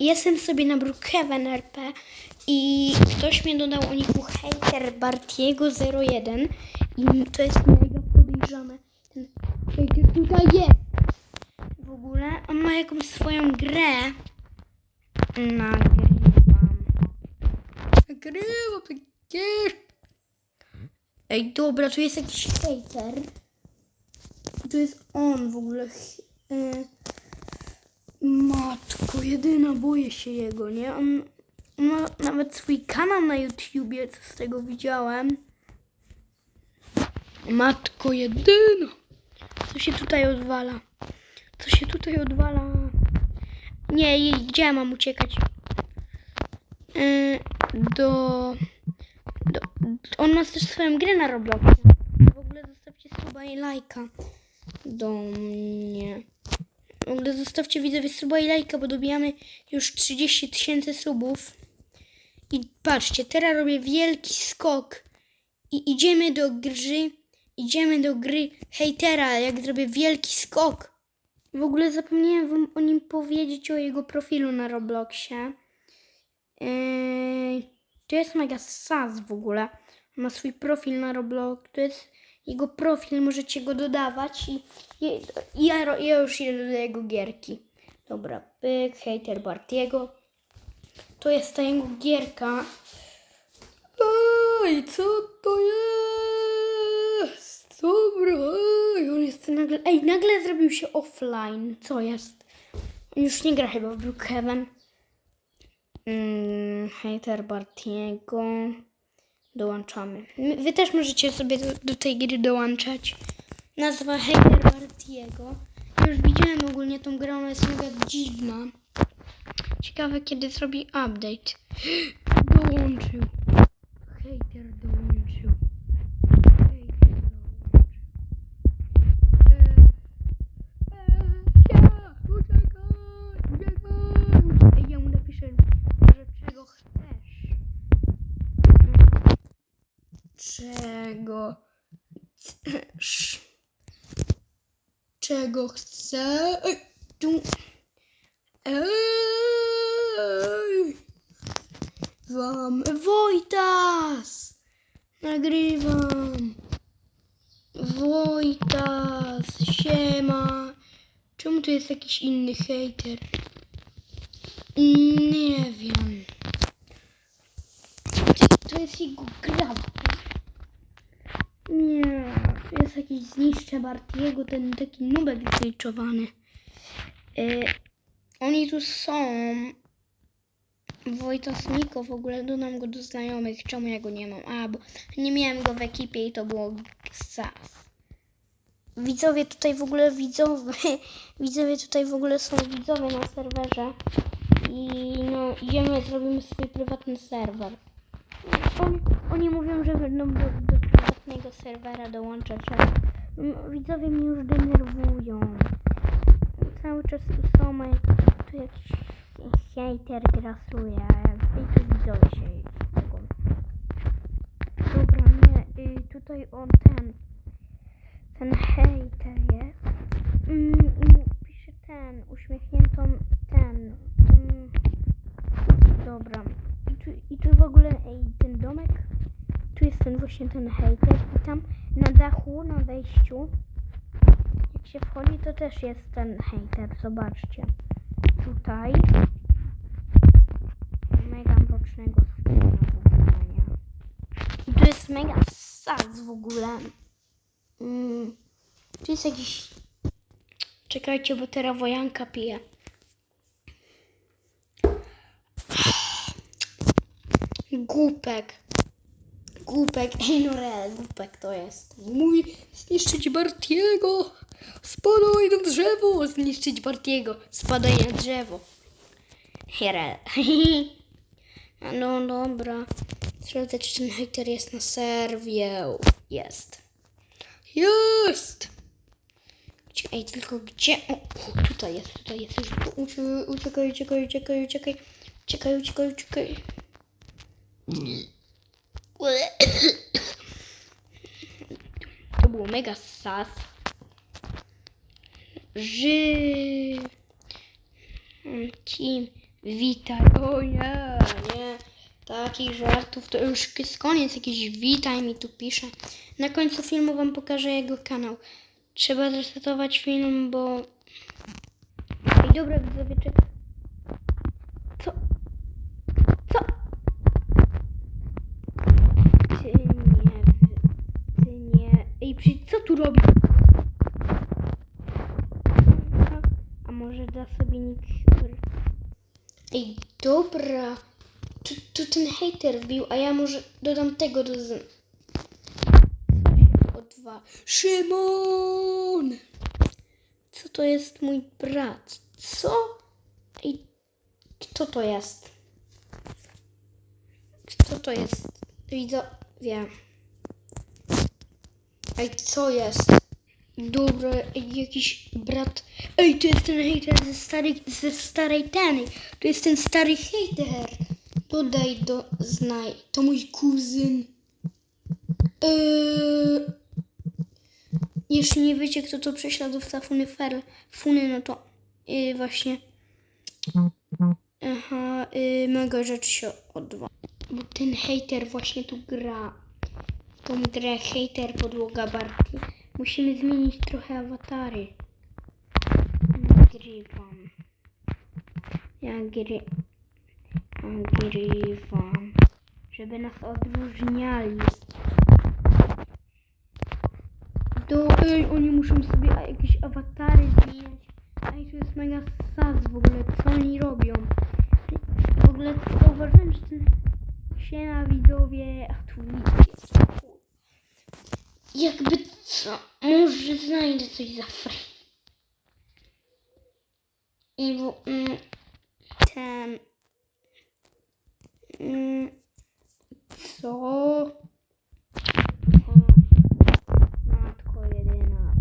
jestem sobie na Brookhaven RP i ktoś mnie dodał o niku hater Bartiego 01 i to jest mega podejrzane. Ten hater tutaj jest. W ogóle on ma jakąś swoją grę. Nagrywam. Nagrywam przecież. Ej, dobra, tu jest jakiś hater. To jest on w ogóle. ch- y, Matko, jedyna boję się jego, nie? On, ma nawet swój kanał na YouTubie, co z tego widziałem. Matko, jedyna. Co się tutaj odwala? Co się tutaj odwala? Nie, gdzie ja mam uciekać? Yy, do, do... On ma też swoją grę na Robloxie. W ogóle zostawcie suba i lajka do mnie. Zostawcie widzowie suba i lajka, bo dobijamy już 30 tysięcy subów. I patrzcie, teraz robię wielki skok. I idziemy do gry. Idziemy do gry hejtera, jak zrobię wielki skok. W ogóle zapomniałem wam o nim powiedzieć, o jego profilu na Robloxie. Yy, to jest mega sas w ogóle. Ma swój profil na Roblox. To jest jego profil, możecie go dodawać i, i i ja, ja już idę do jego gierki. Dobra, pyk, hater Bartiego. To jest ta jego gierka. Ej, co to jest? Dobra, ej, on jest nagle... Ej, nagle zrobił się offline. Co jest? On już nie gra chyba w Brookhaven. Mm, hater Bartiego. Dołączamy. My- Wy też możecie sobie do, do tej gry dołączać. Nazwa Hater Bartiego. Już widziałem ogólnie tą grę, ona jest mega dziwna. Ciekawe kiedy zrobi update. Dołączył. Hater dołączył. Hater dołączył. Eee, eee, ja, uciekaj, uciekaj. Ej, ja mu napiszę, że czego chcesz. Czego chcesz? Czego chcę? Ej, tu. Ej! Wam Wojtas! Nagrywam. Wojtas, siema. Czemu tu jest jakiś inny hater? Nie wiem. To jest jego gra. Jakiś zniszczę Bartiego, ten taki nubek zgliczowany. Y, oni tu są. Wojtas Niko, w ogóle dodam go do znajomych. Czemu ja go nie mam? A, bo nie miałem go w ekipie i to było sas. Widzowie tutaj w ogóle widzowie, widzowie tutaj w ogóle są widzowie na serwerze. I no, idziemy, zrobimy swój prywatny serwer. Oni, oni mówią, że będą do, do prywatnego serwera dołączać, mm, widzowie mnie już denerwują. Cały czas tu są, tu jakiś hater grasuje, i tu widzowie się mogą. Dobra, nie, y, tutaj on ten, ten hater jest. Mm, i pisze ten, uśmiechniętą ten. Mm, dobra. I tu, I tu w ogóle ej, ten domek. Tu jest ten właśnie ten hater. I tam na dachu, na wejściu. Jak się wchodzi, to też jest ten hater. Zobaczcie. Tutaj. Mega mrocznego nie? I tu jest mega sas w ogóle. Mm. Tu jest jakiś... Czekajcie, bo teraz wojanka pije. Głupek. Głupek. Ej, no real, głupek to jest. Mój zniszczyć Bartiego. Spadaj na drzewo. Zniszczyć Bartiego. Spadaj na drzewo. Herel. No dobra. Ten hater jest na serwie. Jest. Jest! Ej, tylko gdzie? O, tutaj jest, tutaj jest. Uciekaj, uciekaj, uciekaj, uciekaj, uciekaj. Uciekaj, uciekaj, uciekaj. To było mega sas. Ży... Team Witaj. O nie, nie. Takich żartów to już jest koniec. Jakiś witaj mi tu pisze. Na końcu filmu wam pokażę jego kanał. Trzeba zresetować film, bo... Ej, dobra, widzowie, czekaj. Co? Co? Ty nie... Ty nie... Ej, przy... co tu robi? A sobie. Ej, dobra. Tu, tu ten hater wbił, a ja może dodam tego do z... O dwa. Szymon! Co to jest mój brat? Co? Ej, kto to jest? Kto to jest? Widzowie. Ej, co jest? Dobra, jakiś brat. Ej, to jest ten hater ze starej, ze starej teny. To jest ten stary hater. Dodaj do znaj. To mój kuzyn. Eee, jeśli nie wiecie, kto to prześladowca Funy Ferl, Funy, no to yy, właśnie. Aha, yy, mega rzecz się odwa. Bo ten hater właśnie tu gra. Tą grę hater podłoga Barty. Musimy zmienić trochę awatary. Nagrywam. Ja gry... Nagrywam. Żeby nas odróżniali. Do, oni muszą sobie jakieś awatary zmieniać. Ej, to jest mega sas w ogóle, co oni robią. W ogóle zauważyłem, że ten... Siema widzowie, a tu widzicie. Jakby co? Może znajdę coś za free. I w, mm, ten... Mm, co? Matko jedyna.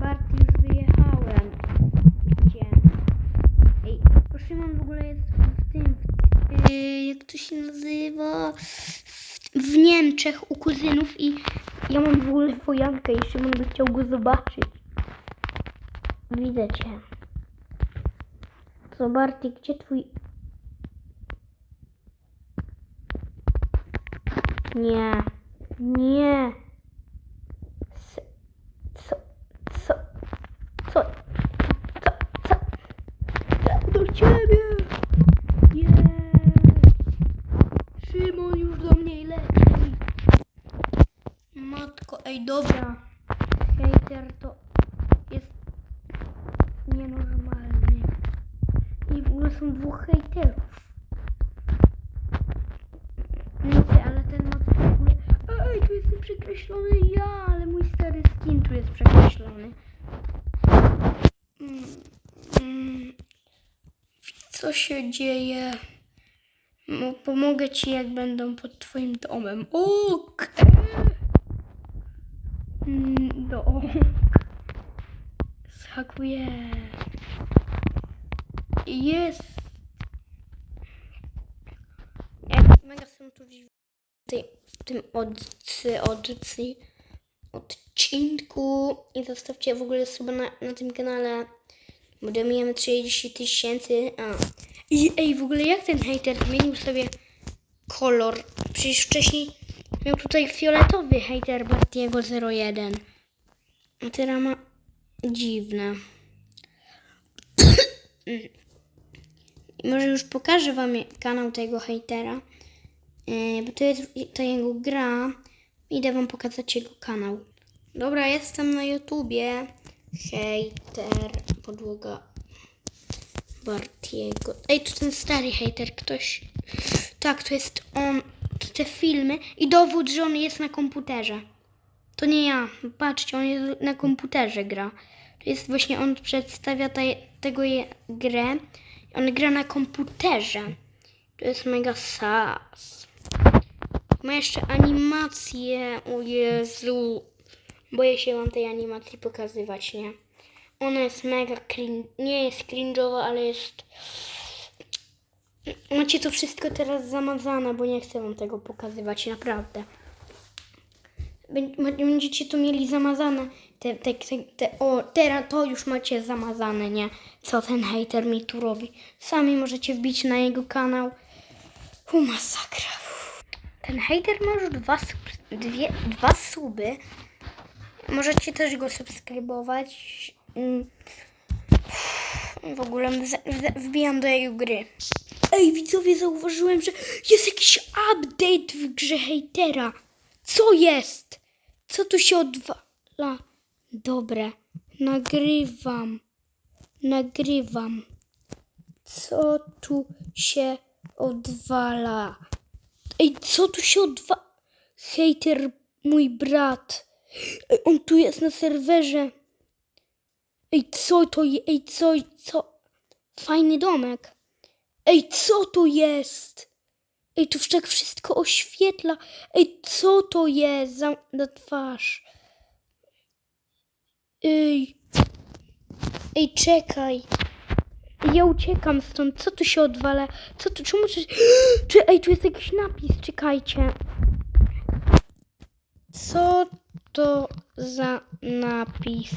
Bart, już wyjechałem. Gdzie? Ej, bo Szymon w ogóle w tym, yy, jak to się nazywa? W Niemczech u kuzynów i ja mam w ogóle wojankę i Szymon by chciał go zobaczyć. Widzę cię. Co Barty, gdzie twój... Nie. Nie. S- Co? Co? Co? Co? Co? Ja do ciebie! Nie! Szymon już do mnie leci. Matko, ej dobra. Hejter to jest nienormalny. I w ogóle są dwóch hejterów. No ty, ale ten ma w. Ej, tu jestem przekreślony ja, ale mój stary skin tu jest przekreślony. Mm, mm. Co się dzieje? No, pomogę ci, jak będą pod twoim domem. Okej. Mm, Dom. Zhakuję. Jest. Jak mega chcę tu w tym odcy, odcinku i zostawcie w ogóle suba na, na tym kanale. Budujemy 30 tysięcy. I ej, w ogóle jak ten hater zmienił sobie kolor? Przecież wcześniej miał tutaj fioletowy hater Bartiego 01. A teraz ma dziwne. Może już pokażę wam kanał tego hejtera, yy, bo to jest ta jego gra. Idę wam pokazać jego kanał. Dobra, jestem na YouTubie. Hejter, podłoga Bartiego. Ej, to ten stary hejter, ktoś. Tak, to jest on. To te filmy i dowód, że on jest na komputerze. To nie ja. Patrzcie, on jest na komputerze gra. To jest właśnie on przedstawia te, tego je, grę. On gra na komputerze. To jest mega sas. Ma jeszcze animację. O Jezu. Boję się wam tej animacji pokazywać, nie? Ona jest mega cringe. Nie jest cringe'owa, ale jest. Macie to wszystko teraz zamazane, bo nie chcę wam tego pokazywać, naprawdę. Bę- Będziecie tu mieli zamazane. Te, te, te, te, o, teraz to już macie zamazane, nie? Co ten hater mi tu robi. Sami możecie wbić na jego kanał. U masakra. Ten hater ma już dwa, dwie, dwa suby. Możecie też go subskrybować. Mm. W ogóle wbijam do jego gry. Ej, widzowie, zauważyłem, że jest jakiś update w grze hejtera. Co jest? Co tu się odwala? Dobra, nagrywam. Nagrywam. Co tu się odwala? Ej, co tu się odwala? Hejter, mój brat. Ej, on tu jest na serwerze. Ej, co to jest? Ej, co, co? Fajny domek. Ej, co to jest? Ej, tu tak wszystko oświetla. Ej, co to jest za na twarz? Ej. Ej, czekaj. Ja uciekam stąd. Co tu się odwala? Co tu, czemu czy, czy Ej, tu jest jakiś napis. Czekajcie. Co to za napis?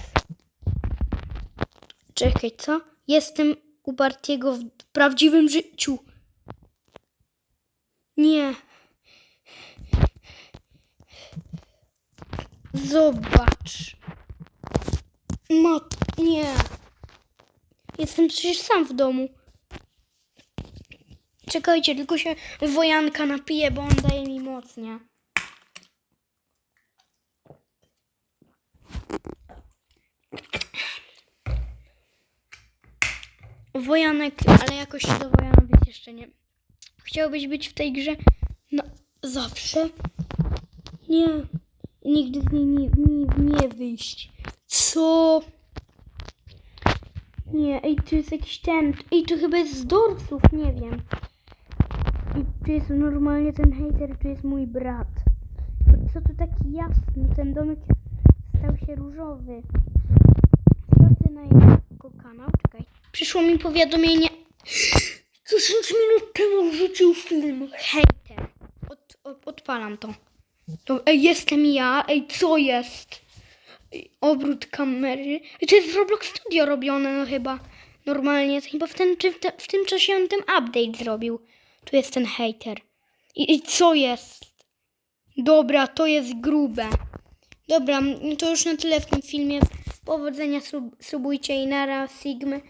Czekaj, co? Jestem u Bartiego w prawdziwym życiu. Nie. Zobacz. No, nie. Jestem przecież sam w domu. Czekajcie, tylko się wojanka napije, bo on daje mi moc, nie? Wojanek, ale jakoś się do Wojanowic jeszcze nie. Chciałbyś być w tej grze na zawsze? Nie. Nigdy z niej nie, nie, nie wyjść. Co? Nie, ej, tu jest jakiś ten. Ej, tu chyba jest z dorców, nie wiem. I tu jest normalnie ten hater, tu jest mój brat. Co tu taki jasny? Ten domek stał się różowy. Sprawdzę na jego kanał. Czekaj. Przyszło mi powiadomienie. 10 minut temu wrzucił film. Hater. Od, od, odpalam to. to. Ej, jestem ja. Ej, co jest? Ej, obrót kamery. Ej, to jest w Roblox Studio robione, no chyba. Normalnie. Chyba w, ten, czy w, te, w tym czasie on ten update zrobił. Tu jest ten hater. I, I co jest? Dobra, to jest grube. Dobra, to już na tyle w tym filmie. Powodzenia, sub, subujcie i nara, Sigmy.